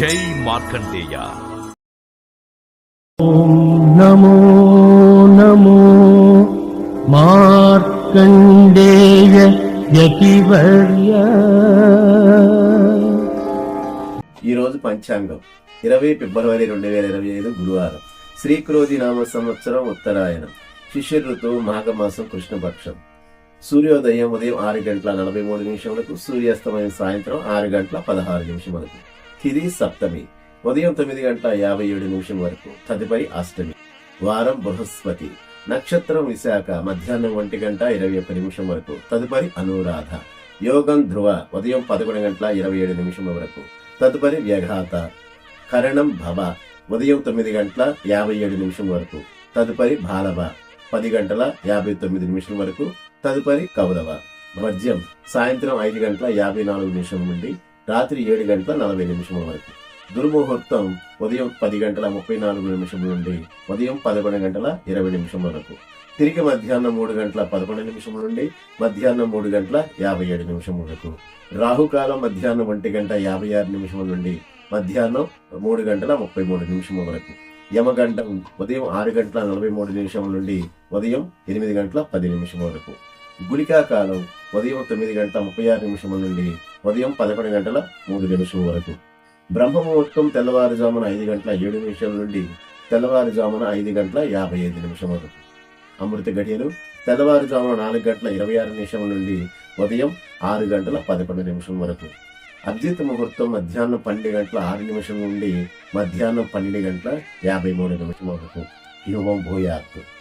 జై మార్కండేయ. నమో నమో మార్కండేయ యతివర్య. ఈ రోజు పంచాంగం. ఇరవై ఫిబ్రవరి రెండు వేల ఇరవై ఐదు గురువారం. శ్రీక్రోధి నామ సంవత్సరం ఉత్తరాయణం. శిష్య ఋతువు మాఘమాసం కృష్ణపక్షం. సూర్యోదయం ఉదయం ఆరు గంటల నలభై మూడు నిమిషములకు సూర్యాస్తమయం సాయంత్రం ఆరు గంటల పదహారు నిమిషములకు. తిది సప్తమి ఉదయం తొమ్మిది గంటల యాభై ఏడు నిమిషం వరకు తదుపరి అష్టమి వారం బృహస్పతి నక్షత్రం విశాఖ మధ్యాహ్నం ఒంటి గంట ఇరవై ఒక్క నిమిషం వరకు తదుపరి అనురాధ యోగం ధ్రువ ఉదయం పదకొండు గంటల ఇరవై ఏడు నిమిషం వరకు తదుపరి వ్యఘాత కరణం భవ ఉదయం తొమ్మిది గంటల యాభై ఏడు నిమిషం వరకు తదుపరి భాలవ పది గంటల యాభై తొమ్మిది నిమిషం వరకు తదుపరి కౌరవ వర్జ్యం సాయంత్రం ఐదు గంటల యాభై నాలుగు నిమిషం నుండి రాత్రి ఏడు గంటల నలభై నిమిషముల వరకు. దుర్ముహూర్తం ఉదయం పది గంటల ముప్పై నాలుగు నిమిషం నుండి ఉదయం పదకొండు గంటల ఇరవై నిమిషం వరకు. తిరిగి మధ్యాహ్నం మూడు గంటల పదకొండు నిమిషం నుండి మధ్యాహ్నం మూడు గంటల యాభై ఏడు నిమిషం వరకు. రాహుకాలం మధ్యాహ్నం ఒంటి గంట యాభై ఆరు నిమిషం నుండి మధ్యాహ్నం మూడు గంటల ముప్పై మూడు నిమిషం వరకు. యమగండం ఉదయం ఆరు గంటల నలభై మూడు నిమిషం నుండి ఉదయం ఎనిమిది గంటల పది నిమిషం వరకు. గుళికా కాలం ఉదయం తొమ్మిది గంటల ముప్పై ఆరు నిమిషం నుండి ఉదయం పదకొండు గంటల మూడు నిమిషం వరకు. బ్రహ్మముహూర్తం తెల్లవారుజామున ఐదు గంటల ఏడు నిమిషం నుండి తెల్లవారుజామున ఐదు గంటల యాభై ఐదు నిమిషం వరకు. అమృత గడియలు తెల్లవారుజామున నాలుగు గంటల ఇరవై ఆరు నిమిషం నుండి ఉదయం ఆరు గంటల పదకొండు నిమిషం వరకు. అద్విత ముహూర్తం మధ్యాహ్నం పన్నెండు గంటల ఆరు నిమిషం నుండి మధ్యాహ్నం పన్నెండు గంటల యాభై మూడు నిమిషం వరకు. యువం భూయాత్తు.